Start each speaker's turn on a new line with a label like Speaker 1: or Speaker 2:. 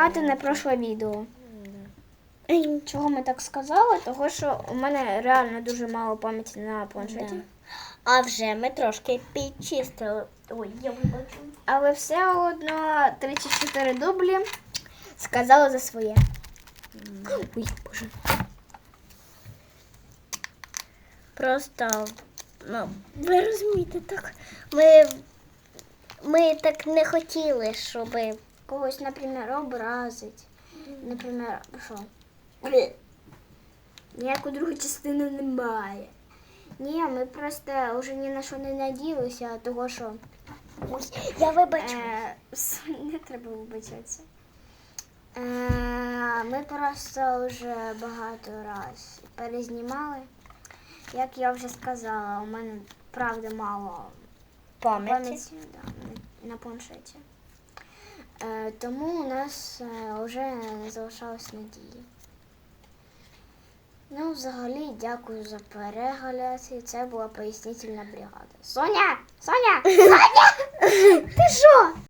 Speaker 1: зберігати на прошле відео. Чого ми так сказали? Того, що у мене реально дуже мало пам'яті на планшеті.
Speaker 2: Да. А вже ми трошки підчистили. Ой, я вибачу.
Speaker 1: Але все одно 34 дублі сказали за своє. Ой, боже.
Speaker 2: Просто, ну, ви розумієте, так. Ми, ми так не хотіли, щоб.
Speaker 1: Когось, наприклад, образить. Наприклад, що? Ніякої другої частини немає. Ні, ми просто вже ні на що не надіялися, того що
Speaker 2: Ой, я вибачу.
Speaker 1: е, не треба вибачатися. Е, ми просто вже багато раз перезнімали. Як я вже сказала, у мене правда мало Пам'яті. да, на- на планшеті. Е, тому у нас е, вже не залишалось надії. Ну, взагалі, дякую за перегляд. І Це була пояснительна бригада. Соня! Соня! Соня! Ти що?